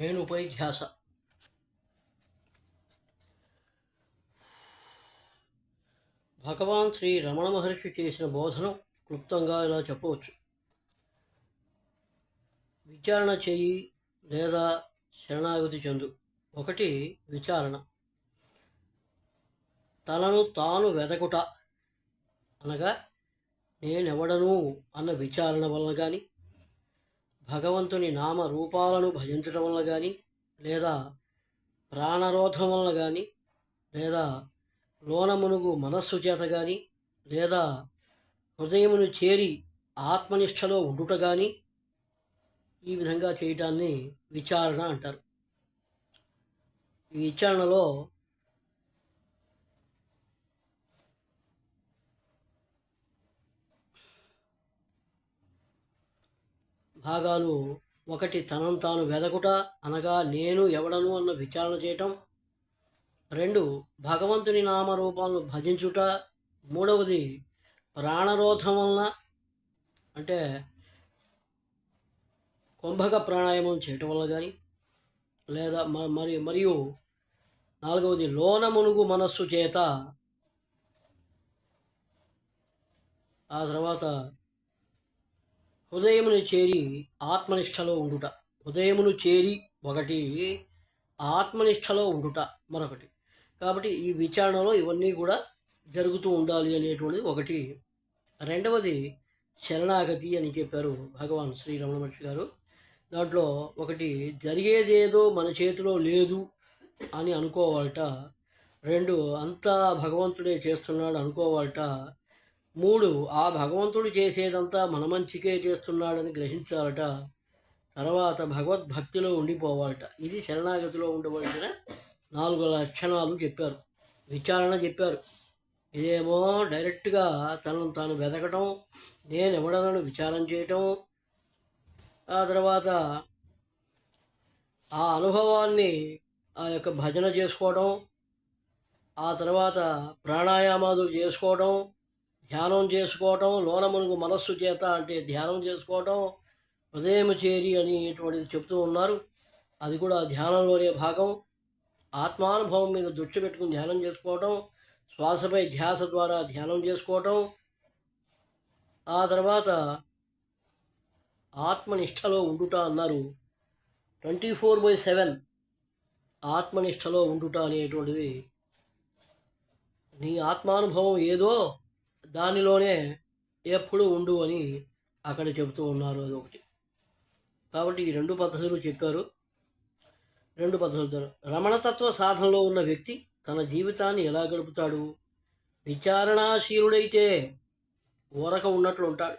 నేనుపై ధ్యాస భగవాన్ శ్రీ రమణ మహర్షి చేసిన బోధనం క్లుప్తంగా ఇలా చెప్పవచ్చు. విచారణ చేయి లేదా శరణాగతి చెందు. ఒకటి విచారణ. తనను తాను వెదకుట అనగా నేనెవడను అన్న విచారణ వలన కానీ భగవంతుని నామ రూపాలను భజించడం వల్ల కానీ లేదా ప్రాణరోధం వల్ల కానీ లేదా లోనమునుగు మనస్సు చేత కానీ లేదా హృదయమును చేరి ఆత్మనిష్టలో ఉండుట కానీ ఈ విధంగా చేయటాన్ని విచారణ అంటారు. ఈ విచారణలో భాగాలు ఒకటి తనను తాను వెదకుట అనగా నేను ఎవడను అన్న విచారణ చేయటం. రెండు భగవంతుని నామరూపాలను భజించుట. మూడవది ప్రాణరోధం వలన అంటే కుంభక ప్రాణాయామం చేయటం వల్ల కానీ లేదా మరి మరియు నాలుగవది లోన మునుగు మనస్సు చేత ఆ తర్వాత హృదయమును చేరి ఆత్మనిష్టలో ఉండుట. హృదయమును చేరి ఒకటి ఆత్మనిష్టలో ఉండుట మరొకటి. కాబట్టి ఈ విచారణలో ఇవన్నీ కూడా జరుగుతూ ఉండాలి అనేటువంటిది ఒకటి. రెండవది శరణాగతి అని చెప్పారు భగవాన్ శ్రీ రమణ మహర్షి గారు. దాంట్లో ఒకటి జరిగేదేదో మన చేతిలో లేదు అని అనుకోవాలట. రెండు అంతా భగవంతుడే చేస్తున్నాడు అనుకోవాలట. మూడు ఆ భగవంతుడు చేసేదంతా మన మంచికే చేస్తున్నాడని గ్రహించాలట. తర్వాత భగవద్భక్తిలో ఉండిపోవాలట. ఇది శరణాగతిలో ఉండవలసిన నాలుగు లక్షణాలు చెప్పారు. విచారణ చెప్పారు. ఇదేమో డైరెక్ట్గా తనను తాను వెతకటం నేను ఎవడనను విచారం చేయటం. ఆ తర్వాత ఆ అనుభవాన్ని ఆ యొక్క భజన చేసుకోవడం ఆ తర్వాత ప్రాణాయామాలు చేసుకోవడం ధ్యానం చేసుకోవటం లోనమునుగు మనస్సు చేత అంటే ధ్యానం చేసుకోవటం హృదయం చేరి అనేటువంటిది చెప్తూ ఉన్నారు. అది కూడా ధ్యానంలోనే భాగం. ఆత్మానుభవం మీద దృష్టి పెట్టుకుని ధ్యానం చేసుకోవటం శ్వాసపై ధ్యాస ద్వారా ధ్యానం చేసుకోవటం. ఆ తర్వాత ఆత్మనిష్టలో ఉండుట అన్నారు. ట్వంటీ ఫోర్ బై సెవెన్ ఆత్మనిష్టలో ఉండుట అనేటువంటిది. నీ ఆత్మానుభవం ఏదో దానిలోనే ఎప్పుడు ఉండు అని అక్కడ చెబుతూ ఉన్నారు అది ఒకటి. కాబట్టి ఈ రెండు పద్ధతులు చెప్పారు. రెండు పద్ధతులు రమణతత్వ సాధనలో ఉన్న వ్యక్తి తన జీవితాన్ని ఎలా గడుపుతాడు? విచారణాశీలుడైతే ఊరక ఉన్నట్లు ఉంటాడు.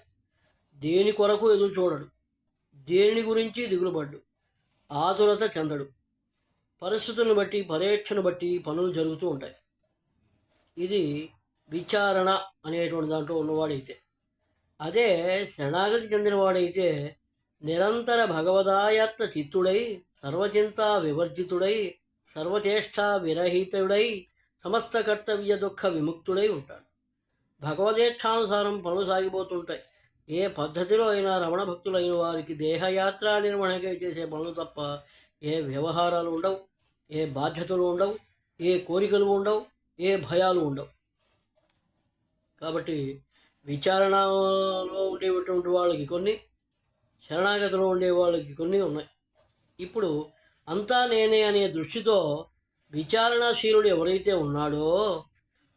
దేని కొరకు ఎదురు చూడడు? దేని గురించి దిగులుపడ్డు? ఆతురత చెందడు. పరిస్థితులను బట్టి పరీక్షను బట్టి పనులు జరుగుతూ ఉంటాయి. ఇది విచారణ అనేటువంటి దాంట్లో ఉన్నవాడైతే. అదే శరణాగతి చెందినవాడైతే నిరంతర భగవదాయత్త చిత్తుడై సర్వచింతా వివర్జితుడై సర్వచేష్ట విరహితుడై సమస్త కర్తవ్య దుఃఖ విముక్తుడై ఉంటాడు. భగవదేచ్ఛానుసారం పనులు సాగిపోతుంటాయి. ఏ పద్ధతిలో అయినా రమణ భక్తులైన వారికి దేహయాత్ర నిర్వహణకై చేసే పనులు తప్ప ఏ వ్యవహారాలు ఉండవు ఏ బాధ్యతలు ఉండవు ఏ కోరికలు ఉండవు ఏ భయాలు ఉండవు. కాబట్టి విచారణలో ఉండేటువంటి వాళ్ళకి కొన్ని శరణాగతిలో ఉండే వాళ్ళకి కొన్ని ఉన్నాయి. ఇప్పుడు అంతా నేనే అనే దృష్టితో విచారణశీలుడు ఎవరైతే ఉన్నాడో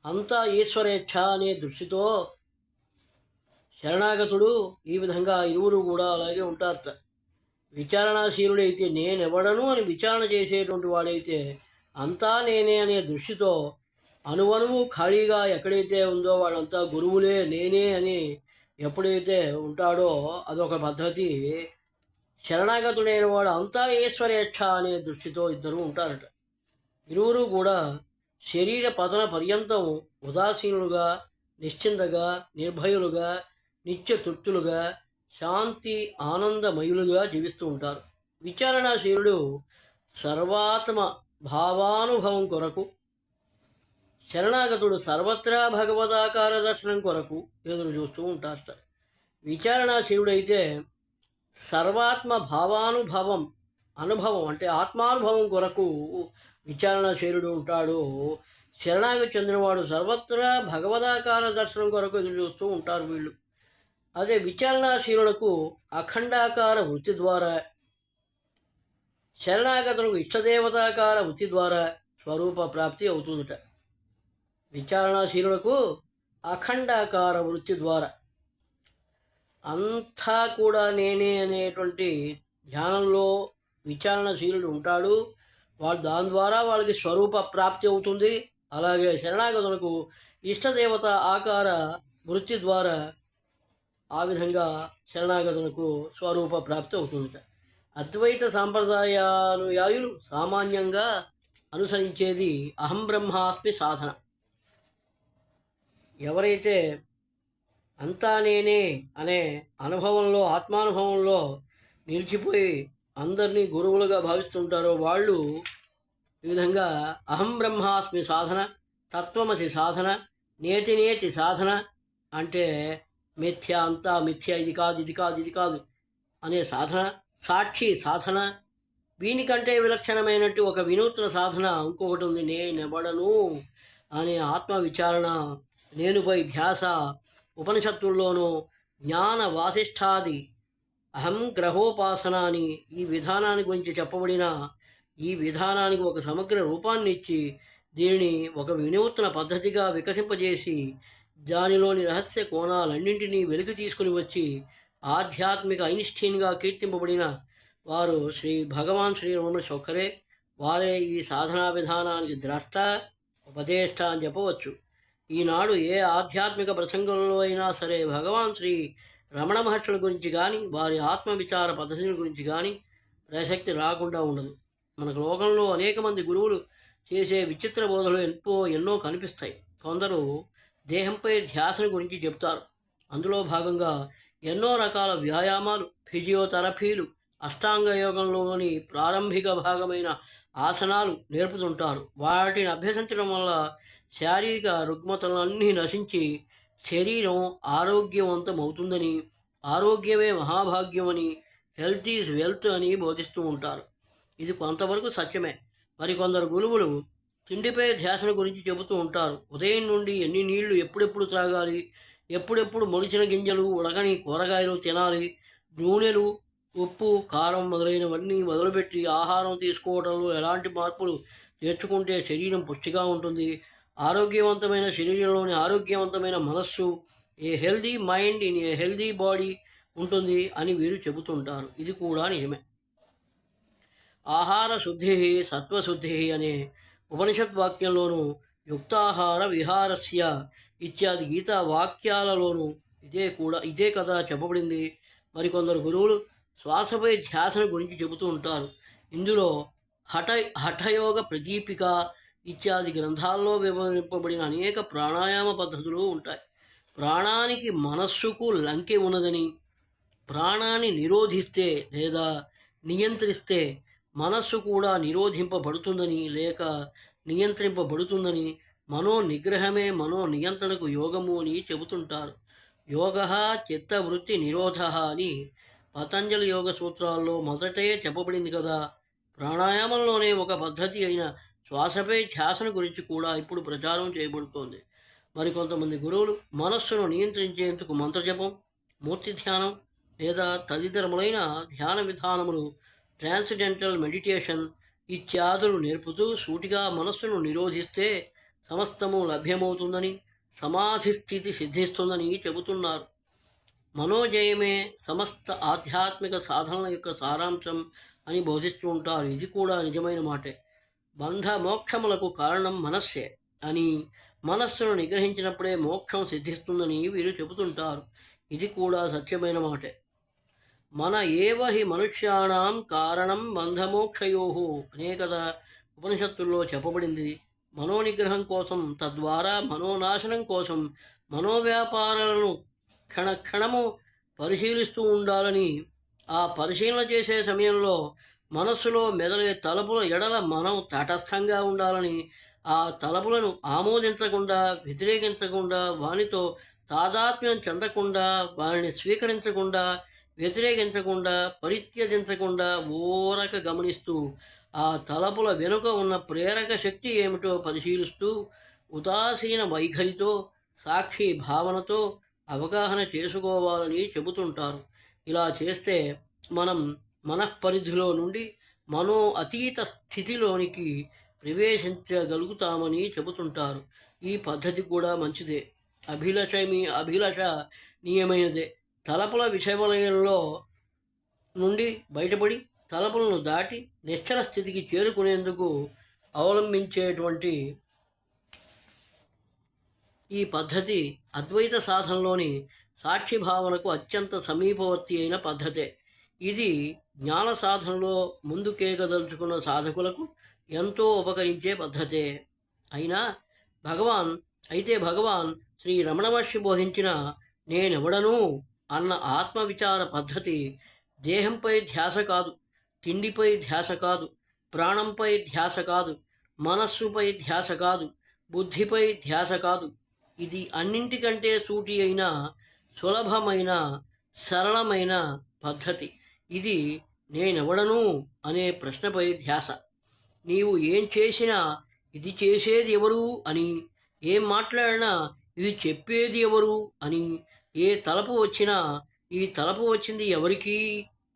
అంతా ఈశ్వరేచ్ఛ అనే దృష్టితో శరణాగతుడు ఈ విధంగా ఇరువురు కూడా అలాగే ఉంటారట. విచారణాశీలుడైతే నేనెవడను అని విచారణ చేసేటువంటి వాడైతే అంతా నేనే అనే దృష్టితో అనువనువు ఖాళీగా ఎక్కడైతే ఉందో వాళ్ళంతా గురువులే నేనే అని ఎప్పుడైతే ఉంటాడో అదొక పద్ధతి. శరణాగతుడైన వాడు అంతా ఈశ్వరేచ్ఛ అనే దృష్టితో ఇద్దరు ఉంటారట. ఇరువురు కూడా శరీర పతన పర్యంతం ఉదాసీనులుగా నిశ్చింతగా నిర్భయులుగా నిత్య తృప్తులుగా శాంతి ఆనందమయులుగా జీవిస్తూ ఉంటారు. విచారణాశీలుడు సర్వాత్మ భావానుభవం కొరకు శరణాగతుడు సర్వత్రా భగవదాకార దర్శనం కొరకు ఎదురు చూస్తూ ఉంటారట. విచారణాశీలుడైతే సర్వాత్మ భావానుభవం అనుభవం అంటే ఆత్మానుభవం కొరకు విచారణశీలుడు ఉంటాడు. శరణాగతి చెందినవాడు సర్వత్రా భగవదాకార దర్శనం కొరకు ఎదురు చూస్తూ ఉంటారు వీళ్ళు. అదే విచారణాశీలులకు అఖండాకార వృత్తి ద్వారా శరణాగతులకు ఇష్టదేవతాకార వృత్తి ద్వారా స్వరూప ప్రాప్తి అవుతుందట. విచారణాశీలులకు అఖండాకార వృత్తి ద్వారా. అంతా కూడా నేనే అనేటువంటి ధ్యానంలో విచారణశీలుడు ఉంటాడు. వాడు దాని ద్వారా వాళ్ళకి స్వరూప ప్రాప్తి అవుతుంది. అలాగే శరణాగతులకు ఇష్టదేవత ఆకార వృత్తి ద్వారా ఆ విధంగా శరణాగతులకు స్వరూప ప్రాప్తి అవుతుంది అద్వైత సాంప్రదాయానుయాయులు సామాన్యంగా అనుసరించేది అహం బ్రహ్మాస్మి సాధన. ఎవరైతే అంతా నేనే అనే అనుభవంలో ఆత్మానుభవంలో నిలిచిపోయి అందరినీ గురువులుగా భావిస్తుంటారో వాళ్ళు ఈ విధంగా అహం బ్రహ్మాస్మి సాధన తత్వమసి సాధన నేతి నేతి సాధన అంటే మిథ్య అంతా మిథ్య ఇది కాదు ఇది కాదు ఇది కాదు అనే సాధన సాక్షి సాధన దీనికంటే విలక్షణమైనట్టు ఒక వినూత్న సాధన ఇంకొకటి ఉంది నేనెవడను అనే ఆత్మ విచారణ నేనుపై ధ్యాస ఉపనిషత్తుల్లోనూ జ్ఞాన వాసిష్ఠాది అహం గ్రహోపాసన అని ఈ విధానాన్ని గురించి చెప్పబడిన ఈ విధానానికి ఒక సమగ్ర రూపాన్ని ఇచ్చి దీనిని ఒక వినూత్న పద్ధతిగా వికసింపజేసి దానిలోని రహస్య కోణాలన్నింటినీ వెలికి తీసుకుని వచ్చి ఆధ్యాత్మిక ఐన్స్టీన్గా కీర్తింపబడిన వారు శ్రీ భగవాన్ శ్రీ రమణ శొక్కరే వారే ఈ సాధనా విధానానికి ద్రష్ట ఉపదేష్ట అని చెప్పవచ్చు. ఈనాడు ఏ ఆధ్యాత్మిక ప్రసంగంలో అయినా సరే భగవాన్ శ్రీ రమణ మహర్షుల గురించి కానీ వారి ఆత్మవిచార పద్ధతుల గురించి కానీ ప్రసక్తి రాకుండా ఉండదు. మనకు లోకంలో అనేక మంది గురువులు చేసే విచిత్ర బోధలు ఎంతో ఎన్నో కనిపిస్తాయి. కొందరు దేహంపై ధ్యాసను గురించి చెప్తారు. అందులో భాగంగా ఎన్నో రకాల వ్యాయామాలు ఫిజియోథెరపీలు అష్టాంగ యోగంలోని ప్రారంభిక భాగమైన ఆసనాలు నేర్పుతుంటారు. వాటిని అభ్యసించడం వల్ల శారీరక రుగ్మతలన్నీ నశించి శరీరం ఆరోగ్యవంతం అవుతుందని ఆరోగ్యమే మహాభాగ్యమని హెల్త్ ఈజ్ వెల్త్ అని బోధిస్తూ ఉంటారు. ఇది కొంతవరకు సత్యమే. మరికొందరు గురువులు తిండిపై ధ్యాసన గురించి చెబుతూ ఉంటారు. ఉదయం నుండి ఎన్ని నీళ్ళు ఎప్పుడెప్పుడు త్రాగాలి? ఎప్పుడెప్పుడు మొలిచిన గింజలు ఉడకని కూరగాయలు తినాలి? నూనెలు ఉప్పు కారం మొదలైనవన్నీ మొదలుపెట్టి ఆహారం తీసుకోవడంలో ఎలాంటి మార్పులు నేర్చుకుంటే శరీరం పుష్టిగా ఉంటుంది? ఆరోగ్యవంతమైన శరీరంలోని ఆరోగ్యవంతమైన మనస్సు a healthy mind in a healthy body ఉంటుంది అని వీరు చెబుతుంటారు. ఇది కూడా నిజమే. ఆహార శుద్ధి సత్వశుద్ధి అనే ఉపనిషత్ వాక్యంలోనూ యుక్తాహార విహారస్య ఇత్యాది గీతా వాక్యాలలోనూ ఇదే కూడా ఇదే కథ చెప్పబడింది. మరికొందరు గురువులు శ్వాసపై ధ్యాసన గురించి చెబుతూ ఉంటారు. ఇందులో హఠ హఠయోగ ప్రదీపిక ఇత్యాది గ్రంథాల్లో వివరింపబడిన అనేక ప్రాణాయామ పద్ధతులు ఉంటాయి. ప్రాణానికి మనస్సుకు లంకె ఉన్నదని ప్రాణాన్ని నిరోధిస్తే లేదా నియంత్రిస్తే మనస్సు కూడా నిరోధింపబడుతుందని లేక నియంత్రింపబడుతుందని మనో నిగ్రహమే మనో నియంత్రణకు యోగము అని చెబుతుంటారు. యోగ చిత్తవృత్తి నిరోధ అని పతంజలి యోగ సూత్రాల్లో మొదటే చెప్పబడింది కదా. ప్రాణాయామంలోనే ఒక పద్ధతి అయిన శ్వాసపై ధ్యాసను గురించి కూడా ఇప్పుడు ప్రచారం చేయబడుతోంది. మరికొంతమంది గురువులు మనస్సును నియంత్రించేందుకు మంత్రజపం మూర్తి ధ్యానం లేదా తదితరములైన ధ్యాన విధానములు ట్రాన్సిడెంటల్ మెడిటేషన్ ఇత్యాదులు నేర్పుతూ సూటిగా మనస్సును నిరోధిస్తే సమస్తము లభ్యమవుతుందని సమాధి స్థితి సిద్ధిస్తుందని చెబుతున్నారు. మనోజయమే సమస్త ఆధ్యాత్మిక సాధనల యొక్క సారాంశం అని బోధిస్తూ ఉంటారు ఇది కూడా నిజమైన మాటే. బంధ మోక్షములకు కారణం మనస్సే అని మనస్సును నిగ్రహించినప్పుడే మోక్షం సిద్ధిస్తుందని వీరు చెబుతుంటారు. ఇది కూడా సత్యమైన మాటే. మన ఏవ హి మనుష్యాణం కారణం బంధమోక్షయో అనే కదా ఉపనిషత్తుల్లో చెప్పబడింది. మనోనిగ్రహం కోసం తద్వారా మనోనాశనం కోసం మనోవ్యాపారాలను క్షణక్షణము పరిశీలిస్తూ ఉండాలని ఆ పరిశీలన చేసే సమయంలో మనస్సులో మెదలే తలపుల ఎడల మనం తటస్థంగా ఉండాలని ఆ తలపులను ఆమోదించకుండా వ్యతిరేకించకుండా వానితో తాదాత్మ్యం చెందకుండా వారిని స్వీకరించకుండా వ్యతిరేకించకుండా పరిత్యజించకుండా ఓరక గమనిస్తూ ఆ తలపుల వెనుక ఉన్న ప్రేరక శక్తి ఏమిటో పరిశీలిస్తూ ఉదాసీన వైఖరితో సాక్షి భావనతో అవగాహన చేసుకోవాలని చెబుతుంటారు. ఇలా చేస్తే మనం మనఃపరిధిలో నుండి మనో అతీత స్థితిలోనికి ప్రవేశించగలుగుతామని చెబుతుంటారు. ఈ పద్ధతి కూడా మంచిదే. అభిలష మీ అభిలష నియమైనదే. తలపుల విషవలయంలో నుండి బయటపడి తలపులను దాటి నిశ్చల స్థితికి చేరుకునేందుకు అవలంబించేటువంటి ఈ పద్ధతి అద్వైత సాధనలోని సాక్షి భావనకు అత్యంత సమీపవర్తి అయిన పద్ధతే. ఇది జ్ఞాన సాధనలో ముందుకేగదలుచుకున్న సాధకులకు ఎంతో ఉపకరించే పద్ధతే. అయినా భగవాన్ అయితే భగవాన్ శ్రీ రమణ మహర్షి బోధించిన నేనెవడను అన్న ఆత్మవిచార పద్ధతి దేహంపై ధ్యాస కాదు తిండిపై ధ్యాస కాదు ప్రాణంపై ధ్యాస కాదు మనస్సుపై ధ్యాస కాదు బుద్ధిపై ధ్యాస కాదు. ఇది అన్నింటికంటే సూటి అయిన సులభమైన సరళమైన పద్ధతి. ఇది నేనెవడను అనే ప్రశ్నపై ధ్యాస. నీవు ఏం చేసినా ఇది చేసేది ఎవరు అని ఏం మాట్లాడినా ఇది చెప్పేది ఎవరు అని ఏ తలపు వచ్చినా ఈ తలపు వచ్చింది ఎవరికి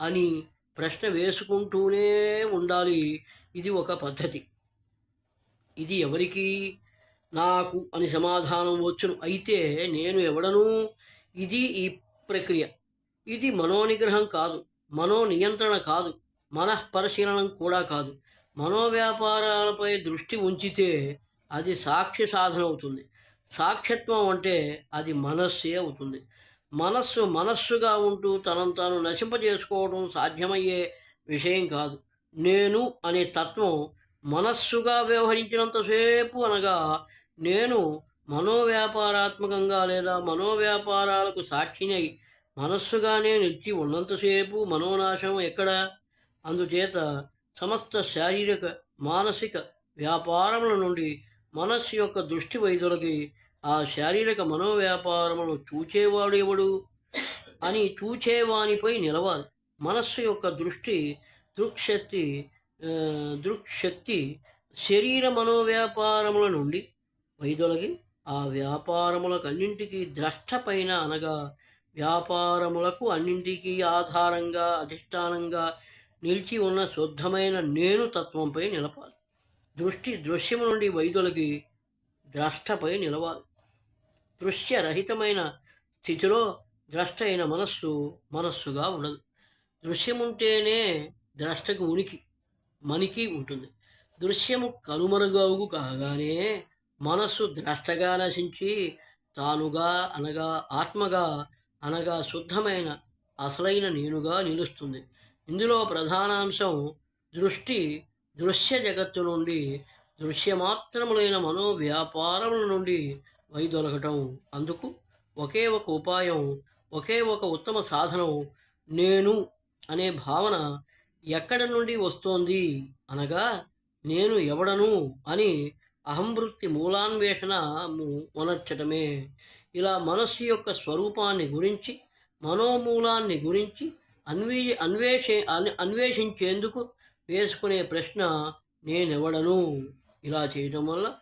అని ప్రశ్న వేసుకుంటూనే ఉండాలి. ఇది ఒక పద్ధతి. ఇది ఎవరికి? నాకు అని సమాధానం వచ్చును. అయితే నేను ఎవడను? ఇది ఈ ప్రక్రియ. ఇది మనోనిగ్రహం కాదు. మనో నియంత్రణ కాదు మనఃపరిశీలనం కూడా కాదు. మనోవ్యాపారాలపై దృష్టి ఉంచితే అది సాక్ష్య సాధన అవుతుంది. సాక్ష్యత్వం అంటే అది మనస్సే అవుతుంది. మనస్సు మనస్సుగా ఉంటూ తనను తాను నశింపజేసుకోవడం సాధ్యమయ్యే విషయం కాదు. నేను అనే తత్వం మనస్సుగా వ్యవహరించినంతసేపు అనగా నేను మనోవ్యాపారాత్మకంగా లేదా మనోవ్యాపారాలకు సాక్షినై మనస్సుగానే నిలిచి ఉన్నంతసేపు మనోనాశం ఎక్కడ? అందుచేత సమస్త శారీరక మానసిక వ్యాపారముల నుండి మనస్సు యొక్క దృష్టి వైదొలగి ఆ శారీరక మనోవ్యాపారమును చూచేవాడు ఎవడు? అని చూచేవానిపై నిలవాలి. మనస్సు యొక్క దృష్టి దృక్శక్తి దృక్శక్తి శరీర మనోవ్యాపారముల నుండి వైదొలగి ఆ వ్యాపారములకన్నింటికీ ద్రష్ట పైన అనగా వ్యాపారములకు అన్నింటికీ ఆధారంగా అధిష్టానంగా నిలిచి ఉన్న శుద్ధమైన నేను తత్వంపై నిలపాలి. దృష్టి దృశ్యము నుండి వైదొలగి ద్రష్టపై నిలవాలి. దృశ్యరహితమైన స్థితిలో ద్రష్ట అయిన మనస్సు మనస్సుగా ఉండదు. దృశ్యముంటేనే ద్రష్టకు ఉనికి మనికి ఉంటుంది. దృశ్యము కనుమరుగవు కాగానే మనస్సు ద్రష్టగా నశించి తానుగా అనగా ఆత్మగా అనగా శుద్ధమైన అసలైన నేనుగా నిలుస్తుంది. ఇందులో ప్రధానాంశం దృష్టి దృశ్య జగత్తు నుండి దృశ్యమాత్రములైన మనోవ్యాపారముల నుండి వైదొలగటం. అందుకు ఒకే ఒక ఉపాయం ఒకే ఒక ఉత్తమ సాధనం నేను అనే భావన ఎక్కడి నుండి వస్తోంది అనగా నేను ఎవడను అని అహంవృత్తి మూలాన్వేషణ మొనర్చటమే. ఇలా మనస్సు యొక్క స్వరూపాన్ని గురించి మనోమూలాన్ని గురించి అన్వీ అన్వేషే అన్వేషించేందుకు వేసుకునే ప్రశ్న నేనెవడను? ఇలా చేయటం వల్ల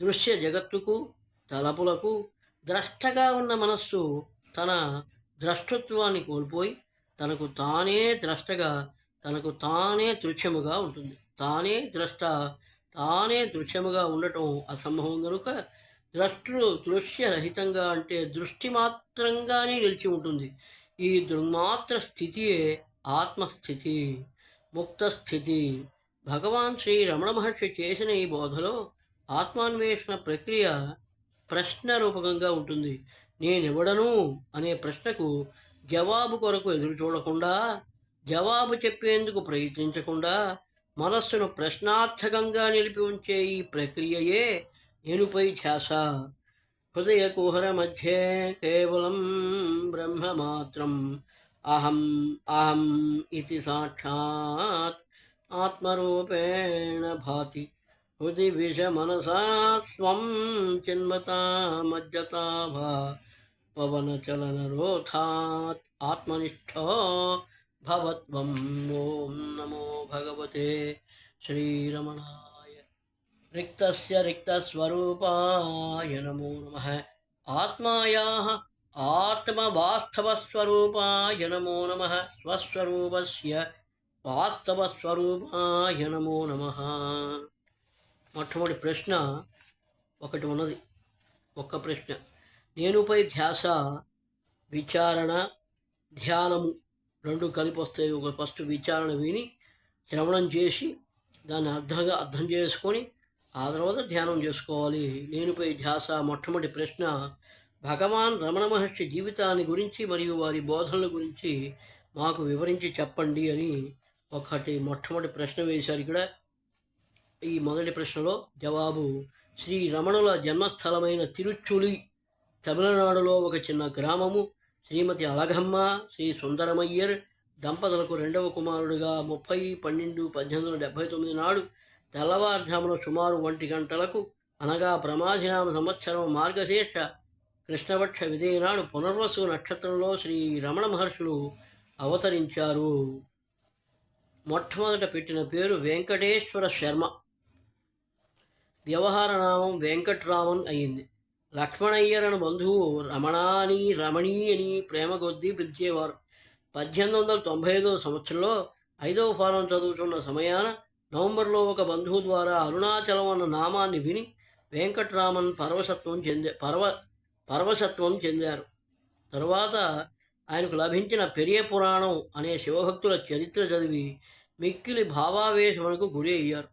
దృశ్య జగత్తుకు తలపులకు ద్రష్టగా ఉన్న మనస్సు తన ద్రష్టత్వాన్ని కోల్పోయి తనకు తానే ద్రష్టగా తనకు తానే దృశ్యముగా ఉంటుంది. తానే ద్రష్ట తానే దృశ్యముగా ఉండటం అసంభవం కనుక ద్రష్టు దృశ్యరహితంగా అంటే దృష్టి మాత్రంగానే నిలిచి ఉంటుంది. ఈ దృగ్మాత్ర స్థితియే ఆత్మస్థితి ముక్త స్థితి భగవాన్ శ్రీ రమణ మహర్షి చేసిన ఈ బోధలో ఆత్మాన్వేషణ ప్రక్రియ ప్రశ్న రూపకంగా ఉంటుంది. నేనెవడను? అనే ప్రశ్నకు జవాబు కొరకు ఎదురు చూడకుండా జవాబు చెప్పేందుకు ప్రయత్నించకుండా మనస్సును ప్రశ్నార్థకంగా నిలిపి ఉంచే ఈ ప్రక్రియయే येनुपैध्यासा हृदयकुहर मध्ये केवलं ब्रह्ममात्रम् अहम् अहम् इति साक्षात् आत्मरूपेण भाति हृदि विषमनसा स्वं चिन्मतामज्जता भा पवनचलनरोधात् आत्मनिष्ठो भवत्वम् ॐ नमो भगवते श्रीरमणा రిక్తస్య రిక్తస్వరూపాయ నమో నమః ఆత్మాయాः ఆత్మవాస్తవస్వరూపాయ నమో నమః స్వస్వరూపస్య వాస్తవస్వరూపాయ నమో నమః మొట్టమొదటి ప్రశ్న ఒకటి ఉన్నది. ఒక్క ప్రశ్న. నేనుపై ధ్యాస విచారణ ధ్యానము రెండు కలిపి వస్తాయి. ఒక ఫస్ట్ విచారణ విని శ్రవణం చేసి దాన్ని అర్థంగా అర్థం చేసుకొని ఆ తర్వాత ధ్యానం చేసుకోవాలి. నేనుపై ధ్యాస మొట్టమొదటి ప్రశ్న భగవాన్ రమణ మహర్షి జీవితాన్ని గురించి మరియు వారి బోధనల గురించి మాకు వివరించి చెప్పండి అని ఒకటి మొట్టమొదటి ప్రశ్న వేశారు ఇక్కడ. ఈ మొదటి ప్రశ్నలో జవాబు శ్రీ రమణుల జన్మస్థలమైన తిరుచులి తమిళనాడులో ఒక చిన్న గ్రామము. శ్రీమతి అలగమ్మ శ్రీ సుందరమయ్యర్ దంపతులకు రెండవ కుమారుడిగా ముప్పై పన్నెండు పద్దెనిమిది వందల డెబ్భై తొమ్మిది నాడు తెల్లవారుజామున సుమారు ఒంటి గంటలకు అనగా ప్రమాధినామ సంవత్సరం మార్గశీర్ష కృష్ణపక్ష విజయనాడు పునర్వసు నక్షత్రంలో శ్రీ రమణ మహర్షులు అవతరించారు. మొట్టమొదట పెట్టిన పేరు వెంకటేశ్వర శర్మ. వ్యవహార నామం వెంకట్రామన్ అయింది. లక్ష్మణయ్యరను బంధువు రమణాని రమణీ అని ప్రేమ కొద్దీ పిలిచేవారు. పద్దెనిమిది వందల తొంభై ఐదవ సంవత్సరంలో ఐదవ ఫారం చదువుతున్న సమయాన నవంబర్లో ఒక బంధువు ద్వారా అరుణాచలం అన్న నామాన్ని విని వెంకట్రామన్ పరవశత్వం చెందే పరవ పరవశత్వం చెందారు. తరువాత ఆయనకు లభించిన పెరియ పురాణం అనే శివభక్తుల చరిత్ర చదివి మిక్కిలి భావావేశమునకు గురి అయ్యారు.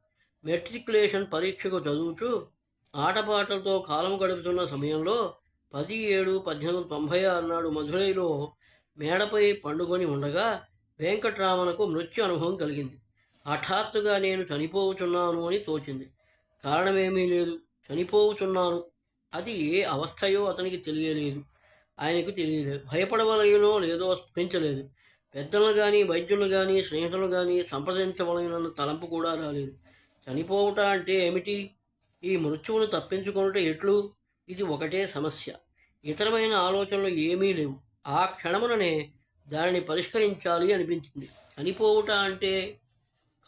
మెట్రికులేషన్ పరీక్షకు చదువుతూ ఆటపాటలతో కాలం గడుపుతున్న సమయంలో పది ఏడు పద్దెనిమిది వందల తొంభై ఆరు నాడు మధురైలో మేడపై పండుకొని ఉండగా వెంకట్రామనకు మృత్యు అనుభవం కలిగింది. హఠాత్తుగా నేను చనిపోవుచున్నాను అని తోచింది. కారణమేమీ లేదు. చనిపోవుచున్నాను అది ఏ అవస్థయో అతనికి తెలియలేదు. ఆయనకు తెలియలేదు. భయపడవలయనో లేదో పెంచలేదు పెద్దలను కానీ వైద్యులు కానీ స్నేహితులు కానీ సంప్రదించవలనన్న తలంపు కూడా రాలేదు. చనిపోవుట అంటే ఏమిటి? ఈ మృత్యువును తప్పించుకొనుట ఎట్లు? ఇది ఒకటే సమస్య. ఇతరమైన ఆలోచనలు ఏమీ లేవు. ఆ క్షణముననే దానిని పరిష్కరించాలి అనిపించింది. చనిపోవుట అంటే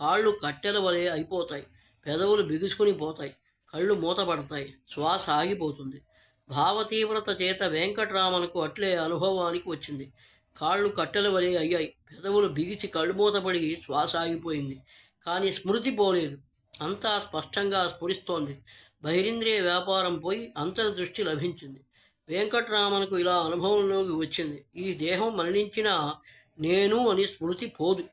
కాళ్ళు కట్టెల వలె అయిపోతాయి. పెదవులు బిగుసుకుని పోతాయి. కళ్ళు మూతపడతాయి. శ్వాస ఆగిపోతుంది. భావతీవ్రత చేత వెంకట్రామన్కు అట్లే అనుభవానికి వచ్చింది. కాళ్ళు కట్టెల వలె అయ్యాయి. పెదవులు బిగిసి కళ్ళు మూతపడి శ్వాస ఆగిపోయింది. కానీ స్మృతి పోలేదు. అంతా స్పష్టంగా స్ఫురిస్తోంది. బహిరింద్రియ వ్యాపారం పోయి అంతర్దృష్టి లభించింది. వెంకట్రామన్కు ఇలా అనుభవంలోకి వచ్చింది. ఈ దేహం మరణించినా నేను అని స్మృతి పోదు.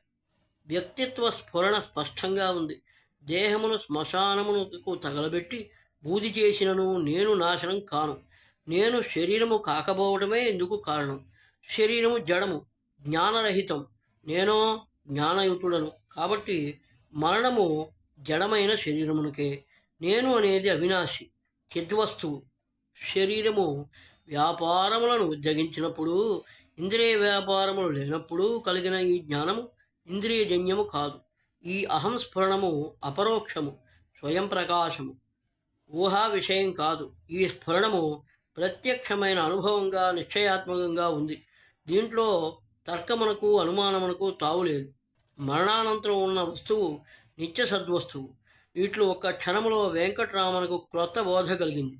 వ్యక్తిత్వ స్ఫురణ స్పష్టంగా ఉంది. దేహమును శ్మశానమునకు తగలబెట్టి బూది చేసినను నేను నాశనం కాను. నేను శరీరము కాకపోవడమే ఎందుకు కారణం. శరీరము జడము జ్ఞానరహితం. నేనో జ్ఞానయుతుడను. కాబట్టి మరణము జడమైన శరీరమునకే. నేను అనేది అవినాశి చిద్వస్తువు. శరీరము వ్యాపారములను ఉద్యోగించినప్పుడు ఇంద్రియ వ్యాపారములు లేనప్పుడు కలిగిన ఈ జ్ఞానము ఇంద్రియజన్యము కాదు. ఈ అహం స్ఫురణము అపరోక్షము స్వయం ప్రకాశము. ఊహా విషయం కాదు. ఈ స్ఫురణము ప్రత్యక్షమైన అనుభవంగా నిశ్చయాత్మకంగా ఉంది. దీంట్లో తర్కమునకు అనుమానమునకు తావులేదు మరణానంతరం ఉన్న వస్తువు నిత్య సద్వస్తువు. వీటిలో ఒక్క క్షణములో వెంకటరామనకు క్రొత్త బోధ కలిగింది.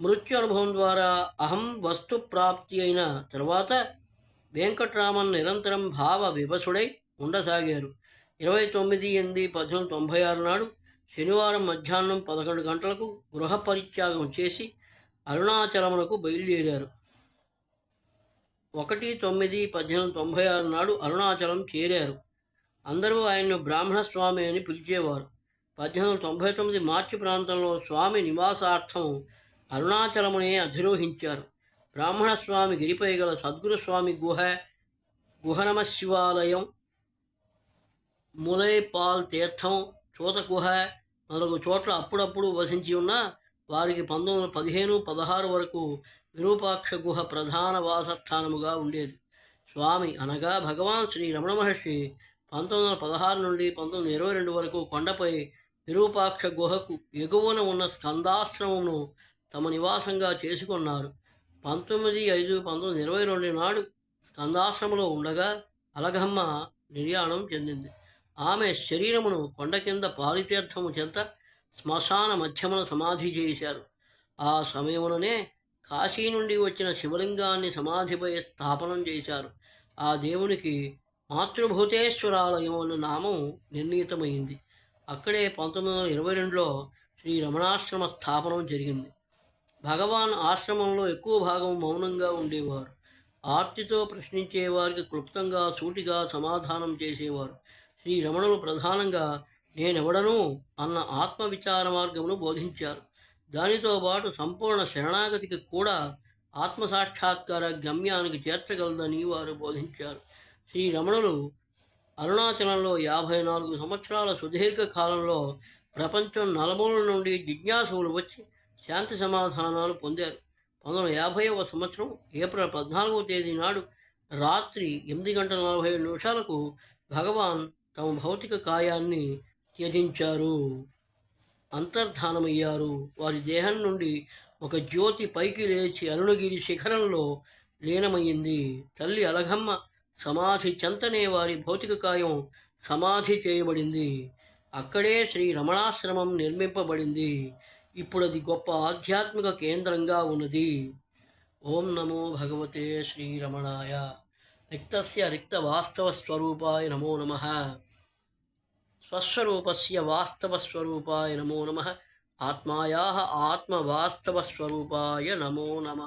మృత్యు అనుభవం ద్వారా అహం వస్తు ప్రాప్తి అయిన తర్వాత వెంకట్రామన్ నిరంతరం భావ వివసుడై ఉండసాగారు. ఇరవై తొమ్మిది ఎనిమిది పద్దెనిమిది తొంభై ఆరు నాడు శనివారం మధ్యాహ్నం పదకొండు గంటలకు గృహ పరిత్యాగం చేసి అరుణాచలమునకు బయలుదేరారు. ఒకటి తొమ్మిది పద్దెనిమిది తొంభై ఆరు నాడు అరుణాచలం చేరారు. అందరూ ఆయన్ను బ్రాహ్మణ స్వామి అని పిలిచేవారు. పద్దెనిమిది తొంభై తొమ్మిది మార్చి ప్రాంతంలో స్వామి నివాసార్థం అరుణాచలమునే అధిరోహించారు. బ్రాహ్మణ స్వామి గిరిపై గల సద్గురు స్వామి గుహ గుహనమ శివాలయం ములైపాల్ తీర్థం చూత గుహ మొదలగు చోట్ల అప్పుడప్పుడు వసించి ఉన్న వారికి పంతొమ్మిది వందల పదిహేను పదహారు వరకు విరూపాక్ష గుహ ప్రధాన వాసస్థానముగా ఉండేది. స్వామి అనగా భగవాన్ శ్రీ రమణ మహర్షి పంతొమ్మిది వందల పదహారు నుండి పంతొమ్మిది వందల ఇరవై రెండు వరకు కొండపై విరూపాక్ష గుహకు ఎగువన ఉన్న స్కందాశ్రమమును తమ నివాసంగా చేసుకున్నారు. పంతొమ్మిది ఐదు పంతొమ్మిది ఇరవై రెండు నాడు స్కందాశ్రమంలో ఉండగా అలగమ్మ నిర్యాణం చెందింది. ఆమె శరీరమును కొండ కింద పారితీర్థము చెంత శ్మశాన మధ్యమున సమాధి చేశారు. ఆ సమయముననే కాశీ నుండి వచ్చిన శివలింగాన్ని సమాధిపై స్థాపనం చేశారు. ఆ దేవునికి మాతృభూతేశ్వరాలయం అన్న నామం నిర్ణీతమైంది. అక్కడే పంతొమ్మిది వందల ఇరవై రెండులో శ్రీ రమణాశ్రమ స్థాపనం జరిగింది. భగవాన్ ఆశ్రమంలో ఎక్కువ భాగం మౌనంగా ఉండేవారు. ఆర్తితో ప్రశ్నించే వారికి క్లుప్తంగా సూటిగా సమాధానం చేసేవారు. శ్రీ రమణులు ప్రధానంగా నేనెవడను అన్న ఆత్మవిచార మార్గమును బోధించారు. దానితో పాటు సంపూర్ణ శరణాగతికి కూడా ఆత్మ సాక్షాత్కార గమ్యానికి చేర్చగలదని వారు బోధించారు. శ్రీ రమణులు అరుణాచలంలో యాభై నాలుగు సంవత్సరాల సుదీర్ఘ కాలంలో ప్రపంచం నలుమూల నుండి జిజ్ఞాసువులు వచ్చి శాంతి సమాధానాలు పొందారు. పంతొమ్మిది వందల యాభైవ సంవత్సరం ఏప్రిల్ పద్నాలుగవ తేదీ నాడు రాత్రి ఎనిమిది గంటల నలభై నిమిషాలకు భగవాన్ తమ భౌతిక కాయాన్ని త్యజించారు. అంతర్ధానమయ్యారు. వారి దేహం నుండి ఒక జ్యోతి పైకి లేచి అరుణగిరి శిఖరంలో లీనమైంది తల్లి అలఘమ్మ సమాధి చెంతనే వారి భౌతిక కాయం సమాధి చేయబడింది. అక్కడే శ్రీ రమణాశ్రమం నిర్మింపబడింది. ఇప్పుడు అది గొప్ప ఆధ్యాత్మిక కేంద్రంగా ఉన్నది. ఓం నమో భగవతే శ్రీరమణాయ రిక్తస్య రిక్త వాస్తవ స్వరూపాయ నమో నమ స్వస్వరూపస్య వాస్తవ స్వరూపాయ నమో నమ ఆత్మాయా ఆత్మవాస్తవ స్వరూపాయ నమో నమ